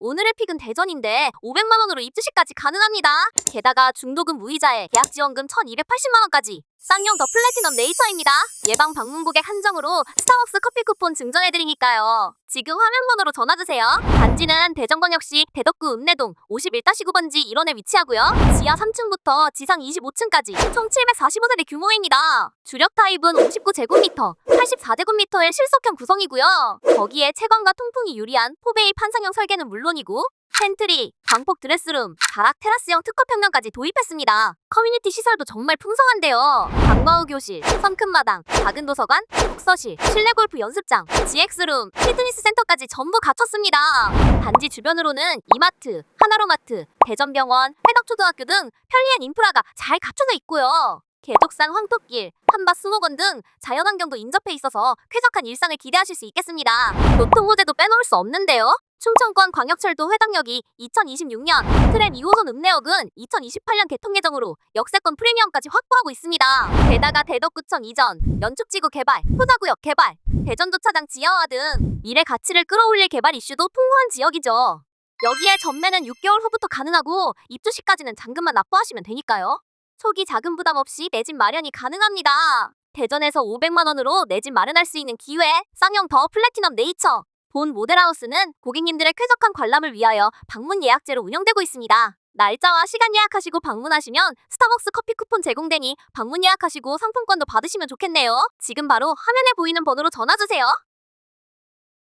오늘의 픽은 대전인데 500만 원으로 입주시까지 가능합니다. 게다가 중도금 무이자에 계약 지원금 1,280만 원까지. 쌍용 더 플래티넘 네이처입니다. 예방 방문 고객 한정으로 스타벅스 커피 쿠폰 증정해드리니까요. 지금 화면번호로 전화주세요. 단지는 대전광역시 대덕구 읍내동 51-9번지 1원에 위치하고요. 지하 3층부터 지상 25층까지 총 745세대 규모입니다. 주력 타입은 59제곱미터, 84제곱미터의 실속형 구성이고요. 거기에 채광과 통풍이 유리한 포베이 판상형 설계는 물론이고 팬트리, 광폭 드레스룸, 다락 테라스형 특허 평면까지 도입했습니다. 커뮤니티 시설도 정말 풍성한데요. 방과후 교실, 성큰 마당, 작은 도서관, 독서실, 실내 골프 연습장, GX룸, 피트니스 센터까지 전부 갖췄습니다. 단지 주변으로는 이마트, 하나로마트, 대전병원, 회덕초등학교 등 편리한 인프라가 잘 갖춰져 있고요. 계독산 황토길, 한밭 수목원 등 자연환경도 인접해 있어서 쾌적한 일상을 기대하실 수 있겠습니다. 교통 호재도 빼놓을 수 없는데요. 충청권 광역철도 회당역이 2026년, 트램 2호선 읍내역은 2028년 개통 예정으로 역세권 프리미엄까지 확보하고 있습니다. 게다가 대덕구청 이전, 연축지구 개발, 효자구역 개발, 대전주차장 지하화 등 미래 가치를 끌어올릴 개발 이슈도 풍부한 지역이죠. 여기에 전매는 6개월 후부터 가능하고 입주 시까지는 잔금만 납부하시면 되니까요. 초기 자금 부담 없이 내 집 마련이 가능합니다. 대전에서 500만 원으로 내 집 마련할 수 있는 기회, 쌍용 더 플래티넘 네이처. 본 모델하우스는 고객님들의 쾌적한 관람을 위하여 방문 예약제로 운영되고 있습니다. 날짜와 시간 예약하시고 방문하시면 스타벅스 커피 쿠폰 제공되니 방문 예약하시고 상품권도 받으시면 좋겠네요. 지금 바로 화면에 보이는 번호로 전화 주세요.